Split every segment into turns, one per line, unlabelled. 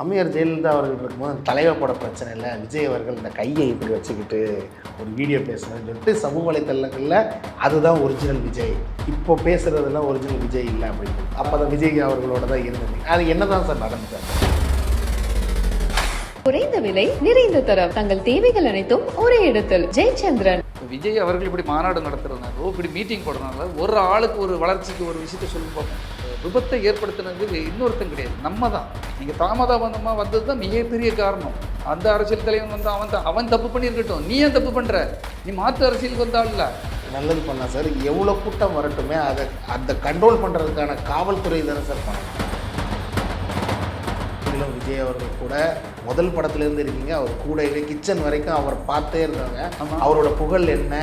அம்மையார் ஜெயலலிதா அவர்கள் இருக்கும்போது தலைவர் போட பிரச்சனை இல்லை. விஜய் அவர்கள் இந்த கையை இப்படி வச்சுக்கிட்டு ஒரு வீடியோ பேசுகிறேன்னு சொல்லிட்டு சமூக வலைத்தளங்களில் அதுதான் ஒரிஜினல் விஜய். இப்போ பேசுகிறதுலாம் ஒரிஜினல் விஜய் இல்லை அப்படின்னு அப்போ தான் விஜய் அவர்களோட தான் இருந்தது. அது என்ன தான் சார் நடந்தது?
குறைந்த விலை நிறைந்த தரம். தங்கள் தேவைகள் அனைத்தும் ஒரே இடத்தில். ஜெயச்சந்திரன்.
விஜய் அவர்கள் இப்படி மாநாடு நடத்துறதுனாலோ இப்படி மீட்டிங் போடுறதுனால ஒரு ஆளுக்கு ஒரு வளர்ச்சிக்கு ஒரு விஷயத்த சொல்லி பார்ப்போம் விபத்தை ஏற்படுத்தினது இன்னொருத்தன் கிடையாது. நம்ம தான் நீங்கள் தாமதாபந்தமாக வந்தது தான் மிகப்பெரிய காரணம். அந்த அரசியல் தலைவன் வந்து அவன் தான். அவன் தப்பு பண்ணியிருக்கட்டும். நீ ஏன் தப்பு பண்ணுற நீ மாற்று அரசியலுக்கு வந்தாள்ல
நல்லது பண்ணா சார். எவ்வளோ கூட்டம் வரட்டுமே அதை அந்த கண்ட்ரோல் பண்ணுறதுக்கான காவல்துறை தானே சார் பண்ணணும் விஜய் அவர்கள் கூட முதல் படத்துலேருந்து இருக்கீங்க. அவர் கூடவே கிச்சன் வரைக்கும் அவர் பார்த்தே இருக்காங்க
ஆமா.
அவரோட புகழ் என்ன.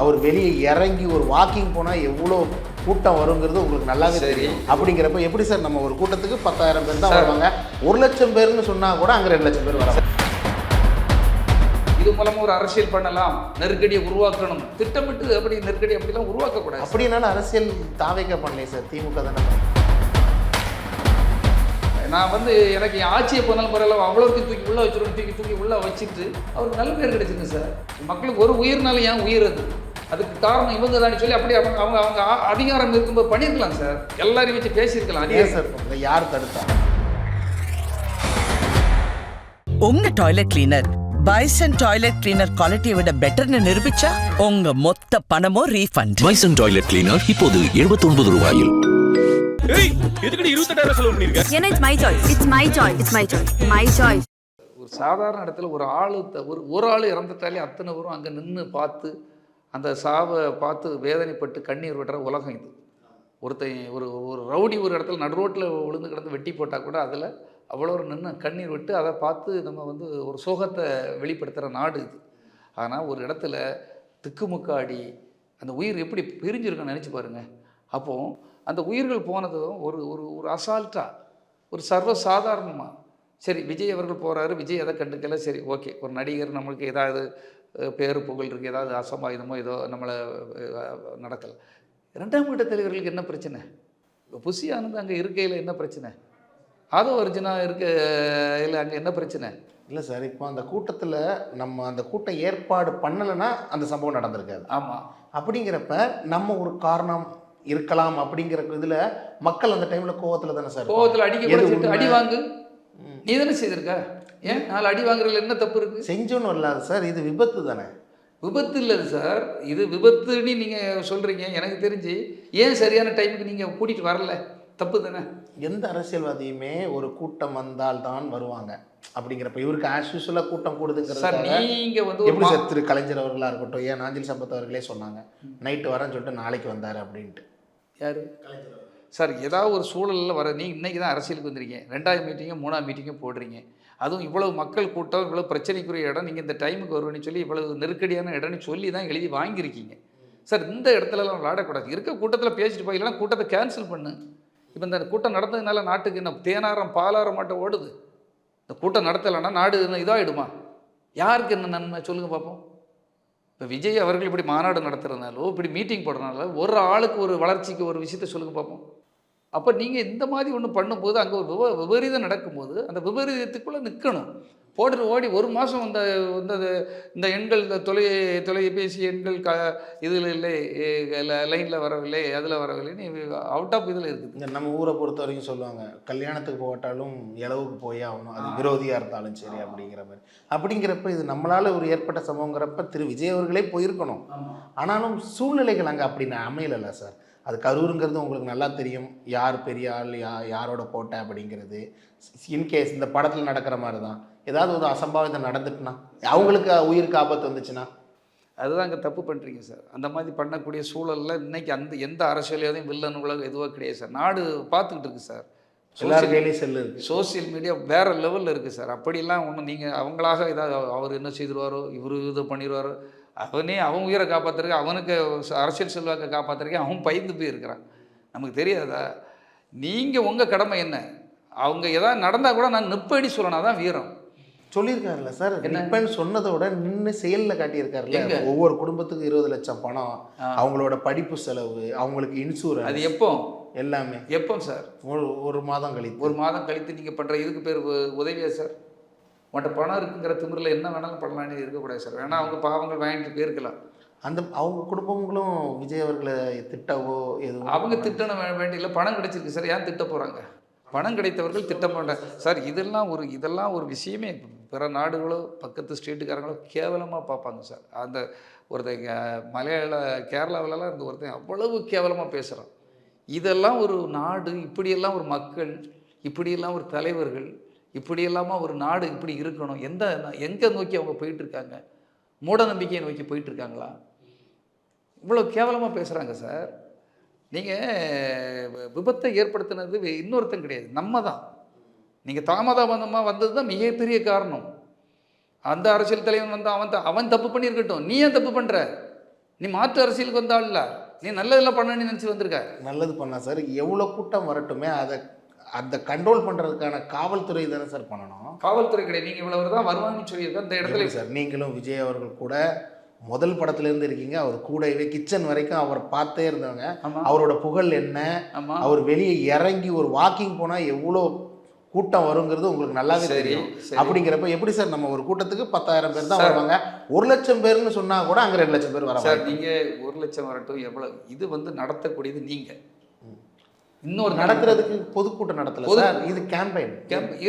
அவர் வெளியே இறங்கி ஒரு வாக்கிங் போனால் எவ்வளோ கூட்டம் வருங்கிறது உங்களுக்கு நல்லாவே. தெரியும். அப்படிங்கிறப்ப எப்படி சார் நம்ம ஒரு கூட்டத்துக்கு பத்தாயிரம் பேர் தான். வருவாங்க? ஒரு லட்சம் பேர்னு சொன்னால் கூட அங்கே ரெண்டு லட்சம் பேர் வராங்க
இது மூலமா ஒரு அரசியல் பண்ணலாம். நெருக்கடியை உருவாக்கணும். திட்டமிட்டு அப்படி நெருக்கடி அப்படிலாம் உருவாக்கக்கூடாது.
அப்படின்னால அரசியல் தாவைக்க பண்ணலையே சார். திமுக தானே பண்ணல.
நான் வந்து எனக்கு என் ஆட்சியை போனாலும் பரவாயில்ல அவ்வளோத்தையும் தூக்கி உள்ள வச்சிருவோம் தூக்கி தூக்கி உள்ள வச்சுட்டு அவருக்கு நல்ல பேர் கிடைச்சிருக்கு சார். மக்களுக்கு ஒரு உயிர்னாலும் ஏன் உயிர் அது? அதுக்கு காரணம் இவங்க தான் சொல்லி அப்படியே அவங்க அவங்க அவங்க அதிகாரம் இருக்கும்போது பண்ணியிருக்கலாம் சார். எல்லாரையும் வச்சு பேசியிருக்கலாம்.
ஏன்
அதிகாரம்
சார்? யார் தடுத்தா?
உங்க toilet cleaner Bison toilet cleaner குவாலிட்டியை விட பெட்டர்னு நிரூபிச்சா உங்க மொத்த பணமும் ரீஃபண்ட்
பைசன் டாய்லெட் கிளீனர் இப்போது 79 ரூபாயில்.
ஏய் எதுக்கடி இருபத்தெட்டாயிரம் செலவு பண்ணிருக்க?
ஏன்னா it's my choice it's my choice it's my choice my choice
ஒரு சாதாரண இடத்துல ஒரு ஆள் ஒரு ஒரு ஆள் இறந்துட்டாலே அத்தனை பேரும் அங்கே நின்று பார்த்து அந்த சாவை பார்த்து வேதனைப்பட்டு கண்ணீர் விடுற உலகம் இது. ஒருத்தன் ஒரு ஒரு ரவுடி ஒரு இடத்துல நடு ரோட்டில் விழுந்து கிடந்து வெட்டி போட்டால் கூட அதில் அவ்வளோ ஒரு நின்று கண்ணீர் விட்டு அதை பார்த்து நம்ம வந்து ஒரு சோகத்தை வெளிப்படுத்துகிற நாடு இது. ஆனால் ஒரு இடத்துல திக்குமுக்காடி அந்த உயிர் எப்படி பிரிஞ்சிருக்குன்னு நினச்சி பாருங்கள் அப்போது அந்த உயிர்கள் போனதும் ஒரு ஒரு ஒரு அசால்ட்டாக ஒரு சர்வ சாதாரணமாக சரி விஜய் அவர்கள் போகிறாரு விஜய் எதை கண்டுக்கல சரி ஓகே ஒரு நடிகர் நம்மளுக்கு ஏதாவது பேரு புகழ் இருக்குது ஏதாவது அசம்பாயுதமோ ஏதோ நம்மளை நடக்கலை இரண்டாம் கட்ட தலைவர்களுக்கு என்ன பிரச்சனை? இப்போ புசி ஆனந்த் அங்கே இருக்கையில் என்ன பிரச்சனை? ஆதோ அர்ஜுனா இருக்க இல்லை அங்கே என்ன பிரச்சனை?
இல்லை சார் இப்போ அந்த கூட்டத்தில் நம்ம அந்த கூட்டம் ஏற்பாடு பண்ணலைன்னா அந்த சம்பவம் நடந்திருக்காது.
ஆமாம்
அப்படிங்கிறப்ப நம்ம ஒரு காரணம் இருக்கலாம் அப்படிங்கிற இதில் மக்கள் அந்த டைமில் கோவத்தில் தானே சார்
கோவத்தில் அடிக்க? அடி வாங்கு. நீ தானே செய்திருக்க? ஏன்? நாலு அடி வாங்குறதுல என்ன தப்பு இருக்குது
செஞ்சோன்னு இல்லாத சார் இது விபத்து தானே?
விபத்து இல்லை சார். இது விபத்துன்னு நீங்கள் சொல்கிறீங்க எனக்கு தெரிஞ்சு. ஏன் சரியான டைமுக்கு நீங்கள் கூட்டிகிட்டு வரல? தப்பு தானே?
எந்த அரசியல்வாதியுமே ஒரு கூட்டம் வந்தால் தான் வருவாங்க. அப்படிங்கிறப்ப இவருக்கு ஆஸ் யூஸ்வலாக கூட்டம்
சார்
கூடுதுங்கிறது
நீங்கள் வந்து ஒரு
எப்படி சார் திரு கலைஞர் அவர்களாக இருக்கட்டும் ஏன் நாஞ்சில் சம்பத் அவர்களே சொன்னாங்க. நைட்டு வரேன்னு சொல்லிட்டு நாளைக்கு வந்தார் அப்படின்ட்டு.
யார்? சார் ஏதாவது ஒரு சூழலில் வர நீ இன்னைக்கு தான் அரசியலுக்கு வந்திருக்கீங்க. ரெண்டாவது மீட்டிங்கும் மூணாவது மீட்டிங்கும் போடுறீங்க. அதுவும் இவ்வளவு மக்கள் கூட்டம் இவ்வளவு பிரச்சனைக்குரிய இடம் நீங்கள் இந்த டைமுக்கு வருவேன்னு சொல்லி இவ்வளவு நெருக்கடியான இடம்னு சொல்லி தான் எழுதி வாங்கியிருக்கீங்க. சார் இந்த இடத்துலலாம் விளையாடக்கூடாது இருக்க கூட்டத்தில் பேசிட்டு போய் இல்லைன்னா கூட்டத்தை கேன்சல் பண்ணு. இப்போ இந்த கூட்டம் நடந்ததுனால நாட்டுக்கு என்ன தேனாரம் பாலாரம் மாட்டம் ஓடுது? இந்த கூட்டம் நடத்தலைன்னா நாடு என்ன இதாகிடுமா யாருக்கு என்ன நன்மை? சொல்லுங்கள் பார்ப்போம் இப்போ விஜய் அவர்கள் இப்படி மாநாடு நடத்துறதுனாலோ இப்படி மீட்டிங் போடுறதுனால ஒரு ஆளுக்கு ஒரு வளர்ச்சிக்கு ஒரு விஷயத்த சொல்லுங்கள் பார்ப்போம் அப்போ நீங்கள் இந்த மாதிரி ஒன்று பண்ணும்போது அங்கே ஒரு விப விபரீதம் நடக்கும்போது அந்த விபரீதத்துக்குள்ளே நிற்கணும் போட்டு ஓடி ஒரு மாதம் இந்த இந்த இந்த எண்கள் இந்த தொலை தொலைபேசி எண்கள் க இதில் இல்லை லைனில் வரவில்லை அதில் வரவில்லைன்னு அவுட் ஆஃப் இதில் இருக்குது.
இந்த நம்ம ஊரை பொறுத்த வரைக்கும் சொல்லுவாங்க கல்யாணத்துக்கு போட்டாலும் இளவுக்கு போயே ஆகணும் அது விரோதியாக இருந்தாலும் சரி அப்படிங்கிற மாதிரி. அப்படிங்கிறப்ப இது நம்மளால் ஒரு ஏற்பட்ட சம்பவங்கிறப்ப திரு விஜய் அவர்களே போயிருக்கணும். ஆனாலும் சூழ்நிலைகள் அங்கே அப்படி அமையலைல்ல சார். அது கரூருங்கிறது உங்களுக்கு நல்லா தெரியும். யார் பெரிய ஆள் யா யாரோட கோட்டை அப்படிங்கிறது. இன்கேஸ் இந்த படத்தில் நடக்கிற மாதிரி தான் ஏதாவது ஒரு அசம்பாவிதம் நடந்துட்டுனா அவங்களுக்கு உயிருக்கு ஆபத்து வந்துச்சுன்னா?
அதுதான் அங்கே தப்பு பண்ணுறீங்க சார். அந்த மாதிரி பண்ணக்கூடிய சூழலில் இன்னைக்கு அந்த எந்த அரசியலையும் வில்லன் உலகம் எதுவாக கிடையாது சார். நாடு பார்த்துக்கிட்டு இருக்கு சார்.
செல்லு
சோஷியல் மீடியா வேறு லெவலில் இருக்குது சார். அப்படிலாம் ஒன்றும் நீங்கள் அவங்களாக ஏதாவது அவர் என்ன செய்திருவாரோ இவர் இது பண்ணிடுவாரோ அவனே அவன் உயிரை காப்பாற்றுறதுக்கு அவனுக்கு அரசியல் செல்வாக்கை காப்பாற்றுறதுக்கு அவன் பயந்து போயிருக்கிறான். நமக்கு தெரியாதா? நீங்கள் உங்கள் கடமை என்ன? அவங்க ஏதாவது நடந்தால் கூட நான் நிப்படி சொல்லணும் அதான் வீரம்.
சொல்லியிருக்காருல்ல சார்
என்ன?
நிப்பேன்னு சொன்னதை விட நின்று செயலில் காட்டியிருக்காருல்ல? ஒவ்வொரு குடும்பத்துக்கும் இருபது லட்சம் பணம். அவங்களோட படிப்பு செலவு அவங்களுக்கு இன்சூரன்ஸ்
அது எப்போ?
எல்லாமே.
எப்போ சார்?
ஒரு ஒரு மாதம் கழித்து.
ஒரு மாதம் கழித்து நீங்கள் பண்ணுற இதுக்கு பேர் உதவியா சார்? உன்கிட்ட பணம் இருக்குங்கிற திமிரில் என்ன வேணாலும் பண்ணலான்னு இருக்கக்கூடாது சார். வேணா அவங்க பாவங்கள் வாங்கிட்டு போயிருக்கலாம்
அந்த அவங்க குடும்பங்களும் விஜய் அவர்களை திட்டவோ எதுவும்
அவங்க திட்டணும் வே- வேண்டியதில்லை பணம் கிடைச்சிருக்கு சார். ஏன் திட்ட போகிறாங்க பணம் கிடைத்தவர்கள் திட்டம் மாட்டாங்க சார் இதெல்லாம் ஒரு இதெல்லாம் ஒரு விஷயமே பிற நாடுகளோ பக்கத்து ஸ்டேட்டுக்காரங்களோ கேவலமாக பார்ப்பாங்க சார். அந்த ஒருத்தன் மலையாள கேரளாவிலலாம் இந்த ஒருத்தன் அவ்வளவு கேவலமாக பேசுகிறான் இதெல்லாம் ஒரு நாடு இப்படியெல்லாம் ஒரு மக்கள் இப்படியெல்லாம் ஒரு தலைவர்கள் இப்படியெல்லாமா ஒரு நாடு இப்படி இருக்கணும். எந்த எங்கே நோக்கி அவங்க போயிட்டுருக்காங்க? மூட நம்பிக்கையை நோக்கி போயிட்டுருக்காங்களா? இவ்வளோ கேவலமாக பேசுகிறாங்க சார். நீங்கள் விபத்தை ஏற்படுத்தினது இன்னொருத்தம் இன்னொருத்தன் கிடையாது. நம்ம தான் நீங்கள் தாமதமாக வந்தது தான் மிகப்பெரிய காரணம். அந்த அரசியல் தலைவன் வந்தால் அவன் த- அவன் தப்பு பண்ணியிருக்கட்டும். நீ ஏன் தப்பு பண்ணுற நீ மாற்று அரசியலுக்கு வந்தாள் இல்லை. நீ நல்லதெல்லாம் பண்ணணும்னு நினச்சி வந்திருக்க.
நல்லது பண்ணா சார். எவ்வளோ கூட்டம் வரட்டுமே அதை அந்த கண்ட்ரோல் பண்ணுறதுக்கான காவல்துறை தானே சார் பண்ணணும்.
காவல்துறை கிடையாது. நீங்கள் இவ்வளவு தான் வருவாங்கன்னு சொல்லியிருக்க அந்த இடத்துல
சார் நீங்களும் விஜய் அவர்கள் கூட முதல் படத்துல இருந்து இருக்கீங்க. அவர் கூடவே கிச்சன் வரைக்கும் அவர் பார்த்தே இருந்தவங்க. அவரோட புகழ் என்ன? அவர் வெளியே இறங்கி ஒரு வாக்கிங் போனா எவ்வளோ கூட்டம் வருங்கிறது உங்களுக்கு நல்லாவே தெரியும். அப்படிங்கிறப்ப எப்படி சார் நம்ம ஒரு கூட்டத்துக்கு பத்தாயிரம் பேர் தான். வருவாங்க? ஒரு லட்சம் பேர்னு சொன்னா கூட அங்க ரெண்டு லட்சம் பேர் வர
சார். நீங்கள் ஒரு லட்சம் வரட்டும் எவ்வளோ இது வந்து நடத்தக்கூடியது நீங்கள் இன்னொரு
நடத்துறதுக்கு பொதுக்கூட்டம் நடத்தல சார். இது கேம்பெயின்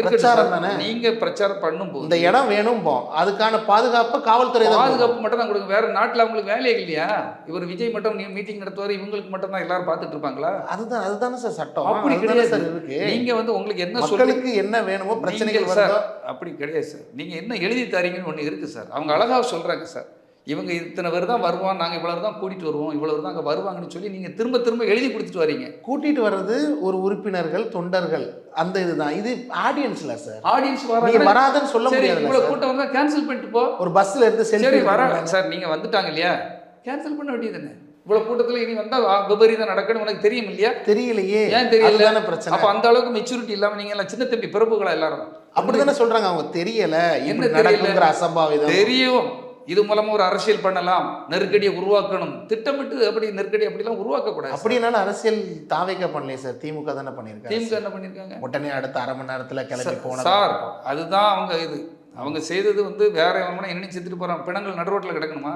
பிரச்சாரம்
சார்.
தானே?
நீங்க பிரச்சாரம் பண்ணும்போது
இந்த இடம் வேணும் போ. அதுக்கான பாதுகாப்பு காவல்துறை
பாதுகாப்பு மட்டும் தான் கொடுங்க வேற நாட்டுல அவங்களுக்கு வேலையே இல்லையா? இவர் விஜய் மட்டும் மீட்டிங் நடத்துவார். இவங்களுக்கு மட்டும் தான் எல்லாரும் பார்த்துட்டு இருப்பாங்களா?
அதுதான் அதுதானே சார் சட்டம்.
அப்படி கிடையாது.
சார் இருக்கு.
நீங்க வந்து உங்களுக்கு என்ன சொல்லி
மக்களுக்கு என்ன வேணுமோ பிரச்சனைகள்
சார் அப்படி கிடையாது சார். நீங்க என்ன எழுதி தரீங்கன்னு ஒண்ணு இருக்கு சார். அவங்க அழகா சொல்றாங்க சார். இவங்க இத்தனை பேர் தான் வருவான் நாங்க இவ்வளவு தான் கூட்டிட்டு வருவோம் இவ்வளவு தான் அங்க வருவாங்கன்னு சொல்லி நீங்க திரும்ப திரும்ப எழுதி கொடுத்துட்டு வரீங்க.
கூட்டிட்டு வர்றது ஒரு உறுப்பினர்கள் தொண்டர்கள் அந்த இதுதான். இது ஆடியன்ஸ்ல சார்.
ஆடியன்ஸ் வராங்க
வராதுன்னு சொல்ல முடியாது
இவ்வளவு கூட்டம் வந்தா கேன்சல் பண்ணிட்டு போ.
ஒரு பஸ்ல இருந்து
சரி
செல்ஃபி
வர சார் நீங்க வந்துட்டாங்க இல்லையா? கேன்சல் பண்ண வேண்டியது என்ன இவ்வளவு கூட்டத்துல இனி வந்தா வா- விபரீதம் நடக்கணும் உனக்கு தெரியும் இல்லையா?
தெரியலையே.
ஏன் தெரியல?
பிரச்சனை.
அப்ப அந்த அளவுக்கு மெச்சூரிட்டி இல்லாம நீங்க எல்லாம் சின்ன தம்பி பிறப்புகளா எல்லாரும்?
அப்படிதானே சொல்றாங்க. அவங்க தெரியல.
தெரியல?
நடக்குங்கிற அசம்பாவிதம்.
தெரியும். இது மூலமா ஒரு அரசியல் பண்ணலாம் நெருக்கடியை உருவாக்கணும். திட்டமிட்டு அப்படி நெருக்கடி அப்படிலாம் உருவாக்க கூடாது
அப்படினாலும் அரசியல் தாவேக்க பண்ணலையே சார். திமுக தானே பண்ணியிருக்காங்க
திமுக என்ன பண்ணிருக்காங்க
உடனே அடுத்த அரை மணி நேரத்துல கிளம்பி போன
சார் அதுதான் அவங்க இது. அவங்க செய்தது வந்து வேற எவனா என்ன செத்துட்டு போறான். பிணங்கள் நடுரோட்டில் கிடக்கணுமா.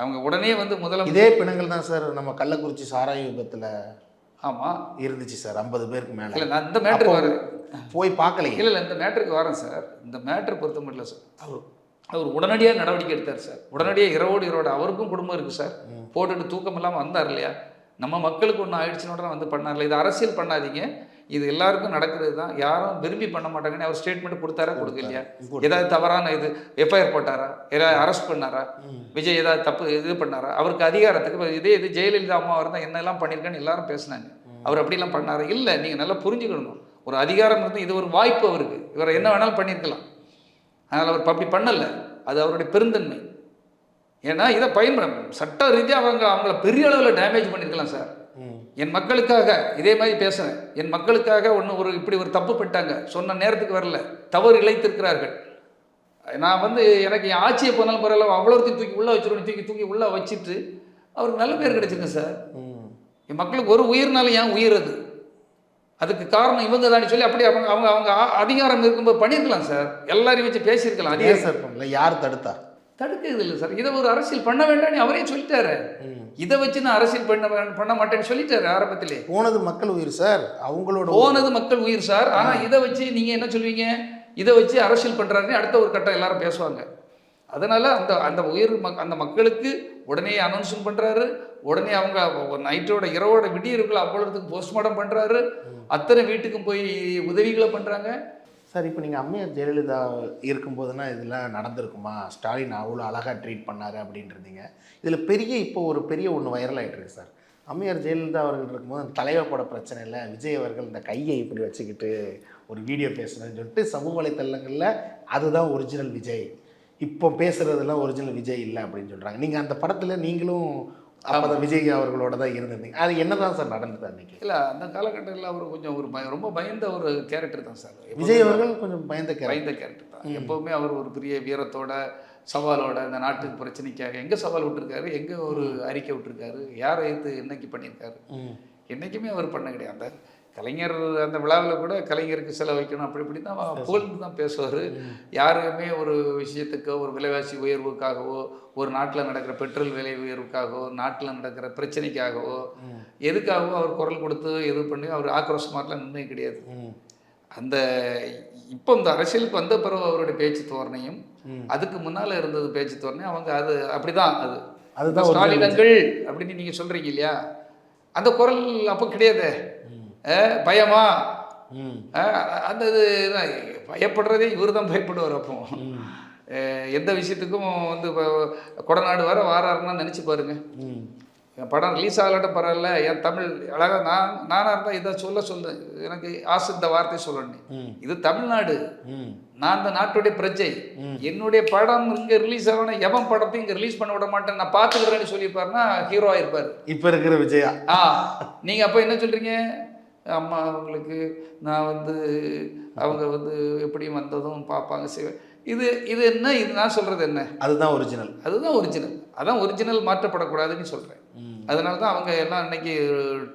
அவங்க உடனே வந்து முதல்ல
இதே பிணங்கள் தான் சார் நம்ம கள்ளக்குறிச்சி சாராய விபத்துல
ஆமா.
இருந்துச்சு சார் ஐம்பது பேருக்கு மேல.
இல்ல நான் இந்த மேட்ருக்கு வரேன்
போய் பார்க்கலையே.
இல்லை இல்லை இந்த மேட்டருக்கு வரேன் சார். இந்த மேட்டர் பொறுத்த மட்டும் இல்லை சார். அவர் அவர் உடனடியாக நடவடிக்கை எடுத்தார் சார். உடனடியாக இரவோடு இரவோடு அவருக்கும் குடும்பம் இருக்குது சார். போட்டுட்டு தூக்கம் இல்லாமல் வந்தார் இல்லையா? நம்ம மக்களுக்கு ஒன்று ஆயிடுச்சுன்னு வந்து பண்ணார்ல. இது அரசியல் பண்ணாதீங்க. இது எல்லாருக்கும் நடக்கிறது தான். யாரும் விரும்பி பண்ண மாட்டாங்கன்னு அவர் ஸ்டேட்மெண்ட் கொடுத்தாரா? கொடுக்க இல்லையா ஏதாவது தவறான இது எஃப்ஐஆர் போட்டாரா? ஏதாவது அரெஸ்ட் பண்ணாரா? விஜய் ஏதாவது தப்பு இது பண்ணாரா? அவருக்கு அதிகாரத்துக்கு இதே இது ஜெயலலிதா அம்மா இருந்தால் என்னெல்லாம் பண்ணியிருக்கான்னு எல்லாரும் பேசுனாங்க. அவர் அப்படிலாம் பண்ணாரா? இல்லை நீங்கள் நல்லா புரிஞ்சுக்கணும். ஒரு அதிகாரம் இருந்து இது ஒரு வாய்ப்பு அவருக்கு. இவர் என்ன வேணாலும் பண்ணியிருக்கலாம் அதனால் அவர் அப்படி பண்ணலை. அது அவருடைய பெருந்தன்மை. ஏன்னா இதை பயன்பட சட்ட ரீதியாக அவங்க அவங்கள பெரிய அளவில் டேமேஜ் பண்ணியிருக்கலாம் சார். என் மக்களுக்காக இதே மாதிரி பேசுகிறேன் என் மக்களுக்காக ஒன்று ஒரு இப்படி ஒரு தப்பு பண்ணிட்டாங்க. சொன்ன நேரத்துக்கு வரல. தவறு இழைத்திருக்கிறார்கள். நான் வந்து எனக்கு என் ஆட்சியை போனாலும் பரவாயில்ல அவ்வளோத்தையும் தூக்கி உள்ளே வச்சிருவேன் தூக்கி தூக்கி உள்ளே வச்சுட்டு அவருக்கு நல்ல பேர் கிடைச்சிருக்கு சார். என் மக்களுக்கு ஒரு உயிர்னாலும் ஏன் உயிர் அது? அதுக்கு காரணம் இவங்க தான் சொல்லி அப்படி அவங்க அவங்க அவங்க அதிகாரம் இருக்கும்போது பண்ணியிருக்கலாம் சார். எல்லாரையும் வச்சு பேசியிருக்கலாம். அதே
சார் பண்ணல? யார் தடுத்தா?
தடுக்கிறது இல்லை சார். இதை ஒரு அரசியல் பண்ண வேண்டாம்னு அவரே சொல்லிட்டாரு. இதை வச்சு நான் அரசியல் பண்ண பண்ண மாட்டேன்னு சொல்லிட்டாரு ஆரம்பத்திலே.
போனது மக்கள் உயிர் சார். அவங்களோட
போனது மக்கள் உயிர் சார். ஆனா இதை வச்சு நீங்க என்ன சொல்வீங்க இதை வச்சு அரசியல் பண்றாருன்னு அடுத்த ஒரு கட்டம் எல்லாரும் பேசுவாங்க. அதனால அந்த அந்த உயிர் மக் அந்த மக்களுக்கு உடனே அனௌன்ஸும் பண்ணுறாரு உடனே அவங்க நைட்டோட இரவோட விடியிருக்குள்ள அவ்வளோத்துக்கு போஸ்ட்மார்ட்டம் பண்ணுறாரு அத்தனை வீட்டுக்கும் போய் உதவிகளை பண்ணுறாங்க
சார் இப்போ நீங்கள் அம்மையார் ஜெயலலிதா இருக்கும்போதுனா இதெல்லாம் நடந்திருக்குமா? ஸ்டாலின் அவ்வளோ அழகாக ட்ரீட் பண்ணாரு அப்படின்ட்டு இருந்தீங்க இதில் பெரிய இப்போ ஒரு பெரிய ஒன்று வைரல் ஆயிட்டு சார். அம்மையார் ஜெயலலிதா அவர்கள் இருக்கும்போது அந்த தலைவப்பட பிரச்சனை இல்லை விஜய் அவர்கள் இந்த கையை இப்படி வச்சுக்கிட்டு ஒரு வீடியோ பேசுகிறேன்னு சொல்லிட்டு சமூக வலைத்தளங்களில் அதுதான் ஒரிஜினல் விஜய். இப்போ பேசுகிறதெல்லாம் ஒரிஜினல் விஜய் இல்லை அப்படின்னு சொல்கிறாங்க நீங்கள் அந்த படத்தில் நீங்களும் அப்போ விஜய் அவர்களோட தான் இருந்திருந்தீங்க. அது என்ன தான் சார் நடந்தது அன்னைக்கு?
இல்ல அந்த காலகட்டத்தில் அவர் கொஞ்சம் ஒரு பய ரொம்ப பயந்த ஒரு கேரக்டர் தான் சார்.
விஜய் அவர்கள் கொஞ்சம் பயந்த
பயந்த கேரக்டர் தான். எப்பவுமே அவர் ஒரு பெரிய வீரத்தோட சவாலோட இந்த நாட்டு பிரச்சனைக்காக எங்க சவால் விட்டுருக்காரு எங்க ஒரு அறிக்கை விட்டுருக்காரு யாரை எடுத்து என்னைக்கு பண்ணியிருக்காரு என்றைக்குமே அவர் பண்ண கிடையாது. அந்த கலைஞர் அந்த விழாவில் கூட கலைஞருக்கு செலவு வைக்கணும் அப்படி இப்படி தான் புகழ்ந்து தான் பேசுவார். யாருமே ஒரு விஷயத்துக்கோ ஒரு விலைவாசி உயர்வுக்காகவோ ஒரு நாட்டில் நடக்கிற பெட்ரோல் விலை உயர்வுக்காகவோ நாட்டில் நடக்கிற பிரச்சனைக்காகவோ எதுக்காகவோ அவர் குரல் கொடுத்து இது பண்ணி அவர் ஆக்ரோஷமாட்டலாம் நின்று கிடையாது. அந்த இப்போ இந்த அரசியலுக்கு வந்த பிறகு அவருடைய பேச்சு தோரணையும். அதுக்கு முன்னால் இருந்தது பேச்சு தோரணை அவங்க அது அப்படிதான் அது.
அதுதான்
ஸ்டாலினங்கள் அப்படின்னு நீங்கள் சொல்கிறீங்க இல்லையா? அந்த குரல் அப்போ கிடையாது. பயமா? அந்த இது. பயப்படுறதே இவர் தான் பயப்படுவார் அப்போ. எந்த விஷயத்துக்கும் வந்து இப்போ கொடநாடு வர வாராருன்னா நினச்சி பாருங்க. என் படம் ரிலீஸ் ஆகலாட்டும் பரவாயில்ல என் தமிழ் அழகாக நான் நானாக இருந்தால் இதை சொல்ல சொல்ல. எனக்கு ஆசை இந்த வார்த்தை சொல்லணும். இது தமிழ்நாடு. நான் இந்த நாட்டுடைய பிரஜை. என்னுடைய படம் இங்கே ரிலீஸ் ஆகணும் எவன் படத்தையும் இங்கே ரிலீஸ் பண்ண விட மாட்டேன் நான் பார்த்துக்கிறேன்னு சொல்லியிருப்பாருன்னா ஹீரோ ஆயிருப்பார்.
இப்போ இருக்கிற விஜயா?
ஆ நீங்கள் அப்போ என்ன சொல்கிறீங்க அம்மா அவங்களுக்கு நான் வந்து அவங்க வந்து எப்படி வந்ததும் பார்ப்பாங்க செய்வேன் இது இது என்ன? இது நான் சொல்கிறது என்ன?
அதுதான் ஒரிஜினல்
அதுதான் ஒரிஜினல் அதான் ஒரிஜினல் மாற்றப்படக்கூடாதுன்னு சொல்கிறேன் அதனால தான் அவங்க எல்லாம் இன்னைக்கு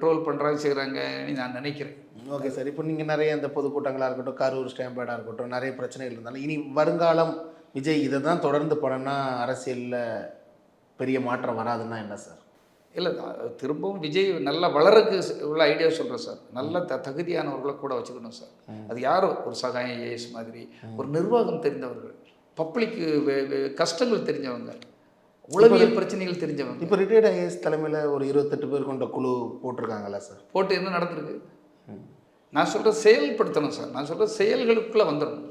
ட்ரோல் பண்ணுறாங்க செய்கிறாங்கன்னு நான் நினைக்கிறேன்.
ஓகே சார் இப்போ நீங்கள் நிறைய இந்த பொதுக்கூட்டங்களாக இருக்கட்டும் கரூர் ஸ்டாம்பேடாக இருக்கட்டும் நிறைய பிரச்சனைகள் இருந்தாலும் இனி வருங்காலம் விஜய் இதை தான் தொடர்ந்து பண்ணனா அரசியலில் பெரிய மாற்றம் வராதுன்னா என்ன சார்
இல்லை திரும்பவும் விஜய் நல்லா வளரக்கு உள்ள ஐடியா சொல்கிறேன் சார். நல்ல த தகுதியானவர்களை கூட வச்சுக்கணும் சார். அது யாரோ ஒரு சகாயம் ஏஎஸ் மாதிரி ஒரு நிர்வாகம் தெரிந்தவர்கள். பப்ளிக்கு கஷ்டங்கள் தெரிஞ்சவங்க. உளவியல் பிரச்சனைகள் தெரிஞ்சவங்க.
இப்போ ரிட்டையர்ட் ஐஏஎஸ் தலைமையில் ஒரு இருபத்தெட்டு பேர் கொண்ட குழு போட்டிருக்காங்கல்ல சார்?
போட்டு என்ன நடந்திருக்கு? நான் சொல்கிற செயல்படுத்தணும் சார். நான் சொல்கிற செயல்களுக்குள்ளே வந்துடணும்.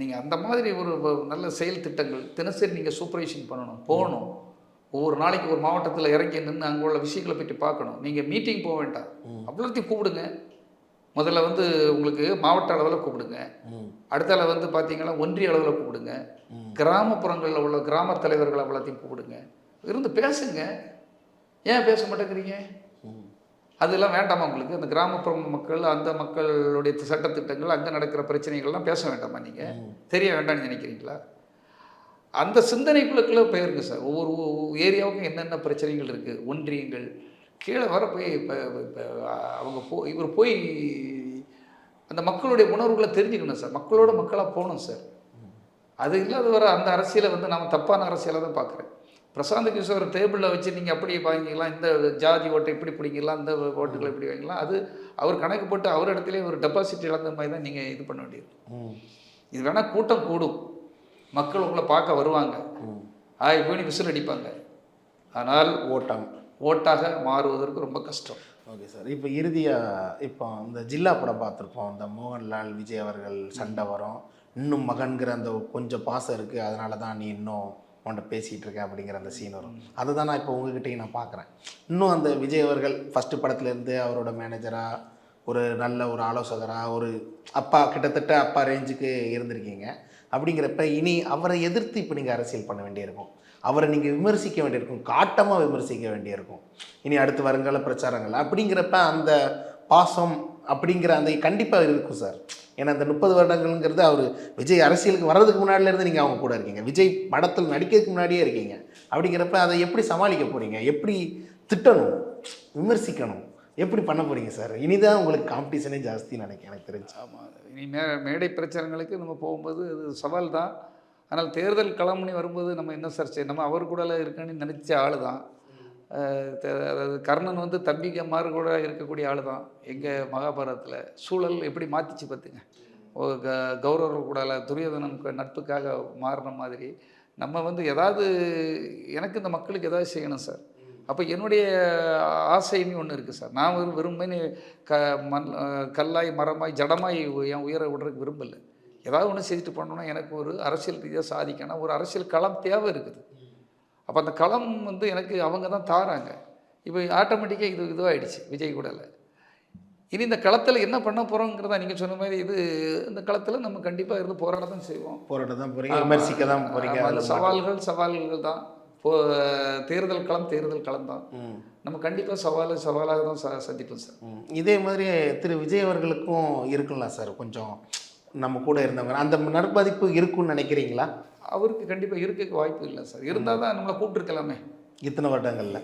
நீங்கள் அந்த மாதிரி ஒரு நல்ல செயல் திட்டங்கள் தினசரி நீங்கள் சூப்பர்வைஷன் பண்ணணும் போகணும். ஒவ்வொரு நாளைக்கு ஒரு மாவட்டத்தில் இறங்கி நின்று அங்கே உள்ள விஷயங்களை பற்றி பார்க்கணும். நீங்கள் மீட்டிங் போக வேண்டாம். அவ்வளோத்தையும் கூப்பிடுங்க. முதல்ல வந்து உங்களுக்கு மாவட்ட அளவில் கூப்பிடுங்க. அடுத்தால வந்து பார்த்தீங்கன்னா ஒன்றிய அளவில் கூப்பிடுங்க. கிராமப்புறங்களில் உள்ள கிராம தலைவர்கள் அவ்வளோத்தையும் கூப்பிடுங்க. இருந்து பேசுங்க. ஏன் பேச மாட்டேங்கிறீங்க? அதெல்லாம் வேண்டாமா உங்களுக்கு? அந்த கிராமப்புற மக்கள் அந்த மக்களுடைய சட்டத்திட்டங்கள் அங்கே நடக்கிற பிரச்சனைகள்லாம் பேச வேண்டாமா நீங்கள் தெரிய வேண்டாம்னு நினைக்கிறீங்களா? அந்த சிந்தனைக்குள்ளுக்குள்ளே போயிருங்க சார். ஒவ்வொரு ஏரியாவுக்கும் என்னென்ன பிரச்சனைகள் இருக்குது ஒன்றியங்கள். கீழே வர போய் இப்போ அவங்க போ இவர் போய் அந்த மக்களுடைய உணர்வுகளை தெரிஞ்சுக்கணும் சார். மக்களோட மக்களாக போகணும் சார். அது இல்லாத வர அந்த அரசியலை வந்து நான் தப்பான அரசியலை தான் பார்க்குறேன் பிரசாந்த் கிஷோர் டேபிளில் வச்சு நீங்கள் அப்படி வாங்கிக்கலாம் இந்த ஜாதி ஓட்டை இப்படி பிடிக்கலாம் இந்த ஓட்டுகளை இப்படி வாங்கிக்கலாம். அது அவர் கணக்கு போட்டு அவர் இடத்துல ஒரு டெபாசிட் இழந்த மாதிரி தான் நீங்கள் இது பண்ண வேண்டியது. இது வேணால் கூட்டம் கூடும். மக்கள் உங்களை பார்க்க வருவாங்க. ஆய் போய் விசில் அடிப்பாங்க. ஆனால்
ஓட்டம்.
ஓட்டாக மாறுவதற்கு ரொம்ப கஷ்டம்.
Okay sir. இப்போ இறுதியாக இப்போ இந்த ஜில்லா படம் பார்த்துருப்போம். இந்த மோகன்லால் விஜய் அவர்கள் சண்டை வரும். இன்னும் மகன்கிற அந்த கொஞ்சம் பாசம் இருக்குது அதனால தான் நீ இன்னும் உன்கிட்ட பேசிகிட்டு இருக்க அப்படிங்கிற அந்த சீன் வரும். அதை தான் நான் இப்போ உங்ககிட்டயும் நான் பார்க்குறேன். இன்னும் அந்த விஜய் அவர்கள் ஃபஸ்ட்டு படத்துலேருந்து அவரோட மேனேஜராக ஒரு நல்ல ஒரு ஆலோசகராக ஒரு அப்பா கிட்டத்தட்ட அப்பா ரேஞ்சுக்கு இருந்திருக்கீங்க. அப்படிங்கிறப்ப இனி அவரை எதிர்த்து இப்போ நீங்கள் அரசியல் பண்ண வேண்டியிருக்கும். அவரை நீங்கள் விமர்சிக்க வேண்டியிருக்கும். காட்டமாக விமர்சிக்க வேண்டியிருக்கும். இனி அடுத்து வருங்கால பிரச்சாரங்கள். அப்படிங்கிறப்ப அந்த பாசம் அப்படிங்கிற அந்த கண்டிப்பாக இருக்கும் சார். ஏன்னா அந்த முப்பது வருடங்கள்ங்கிறது அவர் விஜய் அரசியலுக்கு வர்றதுக்கு முன்னாடிலேருந்து நீங்கள் அவங்க கூட இருக்கீங்க. விஜய் படத்தில் நடிக்கிறதுக்கு முன்னாடியே இருக்கீங்க. அப்படிங்கிறப்ப அதை எப்படி சமாளிக்க போகிறீங்க எப்படி திட்டணும்? விமர்சிக்கணும்? எப்படி பண்ண போகிறீங்க சார்? இனிதான் உங்களுக்கு காம்படிஷனே ஜாஸ்தின்னு நினைக்கிறேன் எனக்கு தெரிஞ்சு.
ஆமாம் இனி மே மேடை பிரச்சாரங்களுக்கு நம்ம போகும்போது அது சவால் தான். ஆனால் தேர்தல் களம்னு வரும்போது நம்ம என்ன சார் செய்ய நம்ம அவர் கூட இருக்கணும்னு நினச்ச ஆள் தான் அதாவது கர்ணன் வந்து தம்பிக்கு மாறு கூட இருக்கக்கூடிய ஆள் தான் எங்கள் மகாபாரதத்தில். சூழல் எப்படி மாற்றிச்சு பார்த்துங்க ஓ க கௌரவர்கள் கூட துரியோதனன் நட்புக்காக மாறின மாதிரி. நம்ம வந்து எதாவது எனக்கு இந்த மக்களுக்கு எதாவது செய்யணும் சார். அப்போ என்னுடைய ஆசைன்னு ஒன்று இருக்குது சார். நான் ஒரு விரும்பினு க மண் கல்லாய் மரமாய் ஜடமாய் என் உயர விடுறதுக்கு விரும்பலை. ஏதாவது ஒன்று செஞ்சுட்டு பண்ணணும்னா எனக்கு ஒரு அரசியல் ரீதியாக சாதிக்கணும். ஒரு அரசியல் களம் தேவை இருக்குது. அப்போ அந்த களம் வந்து எனக்கு அவங்க தான் தாராங்க. இப்போ ஆட்டோமேட்டிக்காக இது இதுவாகிடுச்சு விஜய் கூடல இனி இந்த களத்தில் என்ன பண்ண போகிறோங்கிறதா நீங்கள் சொன்ன மாதிரி இது இந்த களத்தில் நம்ம கண்டிப்பாக இருந்து போராட தான் செய்வோம்
போராட்ட தான் போகிறீங்க விமர்சிக்க தான் போகிறீங்க
சவால்கள் சவால்கள் தான். தேர்தல் களம் தேர்தல் களம் தான் நம்ம கண்டிப்பாக சவால் சவாலாக தான் ச சந்திப்போம் சார்.
ம். இதே மாதிரி திரு விஜய் அவர்களுக்கும் இருக்குங்களா சார். கொஞ்சம் நம்ம கூட இருந்தவங்க. அந்த நற்பதிப்பு இருக்குன்னு நினைக்கிறீங்களா?
அவருக்கு கண்டிப்பாக இருக்க வாய்ப்பு இல்லை சார். இருந்தால் தான் நம்மளை கூப்பிட்டுருக்கலாமே.
இத்தனை வருடங்கள்ல?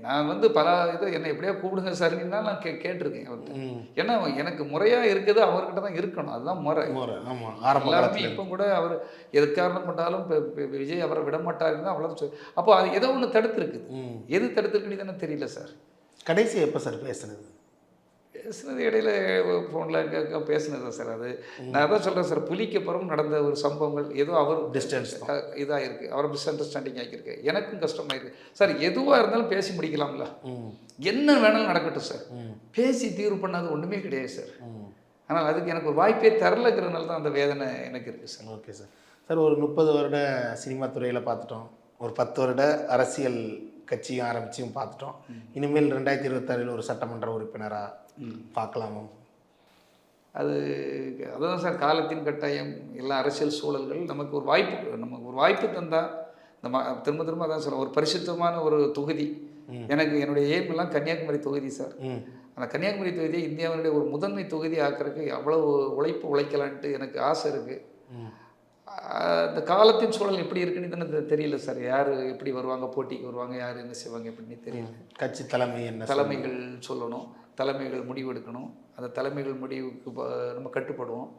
நான் வந்து பல இது என்னை எப்படியா கூப்பிடுங்க சார்னா நான் கே கேட்டிருக்கேன் அவர்கிட்ட. ஏன்னா எனக்கு முறையாக இருக்குது அவர்கிட்ட தான் இருக்கணும். அதுதான் முறை.
முறை. ஆரம்ப
எல்லாருமே
காலத்துல.
இப்போ கூட அவர் எதுக்காரணம் பண்ணாலும் இப்ப- விஜய் அவரை விட மாட்டாருன்னு அவ்வளோ சொல் அப்போ அது ஏதோ ஒன்று தடுத்துருக்குது. எது தடுத்துருக்குன்னு தானே தெரியல சார்.
கடைசி எப்போ சார் பேசுனது?
பேசுனது இடையில ஃபோனில் பேசுனது தான் சார் அது. நான் தான் சொல்கிறேன் சார் புலிக்கு அப்புறம் நடந்த ஒரு சம்பவங்கள் ஏதோ அவர்
தான்.
இதாக இருக்குது அவர் மிஸ் அண்டர்ஸ்டாண்டிங் ஆகியிருக்கு எனக்கும் கஷ்டமாயிருக்கு. சார் எதுவாக இருந்தாலும் பேசி முடிக்கலாம்ல. என்ன வேணாலும் நடக்கட்டும் சார். பேசி தீர்வு பண்ணாது ஒன்றுமே கிடையாது சார். ஆனால் அதுக்கு எனக்கு ஒரு வாய்ப்பே தரலங்கிறதுனால தான் அந்த வேதனை எனக்கு இருக்குது சார்.
Okay sir. சார் ஒரு முப்பது வருட சினிமா துறையில் பார்த்துட்டோம். ஒரு பத்து வருட அரசியல் கட்சியும் ஆரம்பிச்சியும் பார்த்துட்டோம். இனிமேல் ரெண்டாயிரத்தி இருபத்தாறில் ஒரு சட்டமன்ற உறுப்பினராக பார்க்கலாமோ?
அது அதுதான் சார் காலத்தின் கட்டாயம். எல்லா அரசியல் சூழல்கள் நமக்கு ஒரு வாய்ப்பு நமக்கு ஒரு வாய்ப்பு தந்தால் நம்ம திரும்ப திரும்ப அதான் சொல்ல ஒரு பரிசுத்தமான ஒரு தொகுதி. எனக்கு என்னுடைய எய்ம் எல்லாம் கன்னியாகுமரி தொகுதி சார். அந்த கன்னியாகுமரி தொகுதியை இந்தியாவினுடைய ஒரு முதன்மை தொகுதி ஆக்கிறதுக்கு அவ்வளவு உழைப்பு உழைக்கலான்ட்டு எனக்கு ஆசை இருக்குது அந்த காலத்தின் சூழல் எப்படி இருக்குன்னு எனக்கு தெரியல சார். யார் எப்படி வருவாங்க போட்டிக்கு வருவாங்க யார் என்ன செய்வாங்க எப்படின்னு தெரியல.
கட்சி தலைமை என்ன?
தலைமைகள் சொல்லணும். தலைமைகள் முடிவெடுக்கணும். அந்த தலைமைகள் முடிவுக்கு நம்ம கட்டுப்படுவோம்.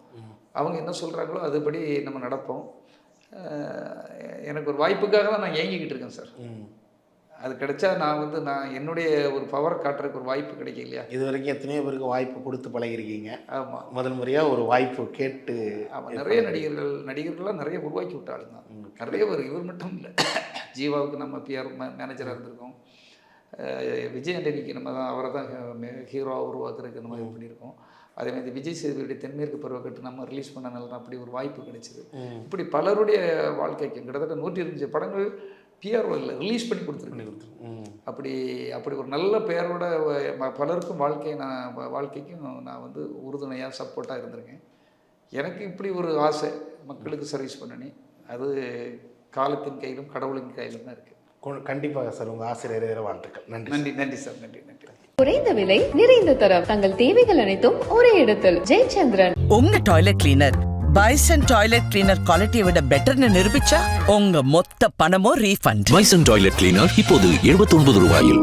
அவங்க என்ன சொல்கிறாங்களோ அதுபடி நம்ம நடப்போம். எனக்கு ஒரு வாய்ப்புக்காக தான் நான் ஏங்கிக்கிட்டு இருக்கேன் சார். அது கிடைச்சா நான் வந்து நான் என்னுடைய ஒரு பவர் காட்டுறதுக்கு ஒரு வாய்ப்பு கிடைக்கும் இல்லையா?
இது வரைக்கும் எத்தனையோ பேருக்கு வாய்ப்பு கொடுத்து பழகிருக்கீங்க
ஆமாம்
முதல் முறையாக ஒரு வாய்ப்பு கேட்டு
ஆமாம் நிறைய நடிகர்கள் நடிகர்கள்லாம் நிறைய உருவாக்கி விட்டாளுங்க. நிறைய பேர் இவர் மட்டும் இல்லை. ஜீவாவுக்கு நம்ம பிஆர் மேனேஜராக இருந்திருக்கோம். விஜய் ஆண்டனிக்கு நம்ம தான் அவரை தான் ஹீரோவாக உருவாக்குறதுக்கு நம்ம இது பண்ணியிருக்கோம். அதே மாதிரி விஜய் சேதுபதி தென்மேற்கு பருவக்கட்டு நம்ம ரிலீஸ் பண்ணனால தான் அப்படி ஒரு வாய்ப்பு கிடைச்சிது. இப்படி பலருடைய வாழ்க்கைக்கு கிட்டத்தட்ட நூற்றி இருபத்தஞ்சு படங்கள் பிஆர்ஓவில் ரிலீஸ் பண்ணி கொடுத்துருக்கேன் அப்படி அப்படி ஒரு நல்ல ம- பலருக்கும் வாழ்க்கையை நான் வாழ்க்கைக்கும் நான் வந்து உறுதுணையாக சப்போர்ட்டாக இருந்திருக்கேன். எனக்கு இப்படி ஒரு ஆசை மக்களுக்கு சர்வீஸ் பண்ணணும். அது காலத்தின் கையிலும் கடவுளின் கையிலும் தான் இருக்குது
கண்டிப்பாக சார் உங்கள் ஆசிரியர் வாழ்த்துக்கள். நன்றி
நன்றி நன்றி சார் நன்றி நன்றி.
குறைந்த விலை நிறைந்த தரம். தங்கள் தேவைகள் அனைத்தும் ஒரே இடத்தில். ஜெயச்சந்திரன்.
உங்க toilet cleaner Bison toilet cleaner குவாலிட்டியை விட பெட்டர்னு நிரூபிச்சா உங்க மொத்த பணமும் ரீஃபண்ட்
பைசன் டாய்லெட் கிளீனர் இப்போது 79 ரூபாயில்.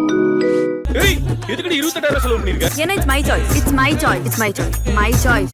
ஏய் எதுக்கடி இருபத்தெட்டாயிரம் செலவு பண்ணிருக்க?
ஏன்னா it's my choice it's my choice it's my choice my choice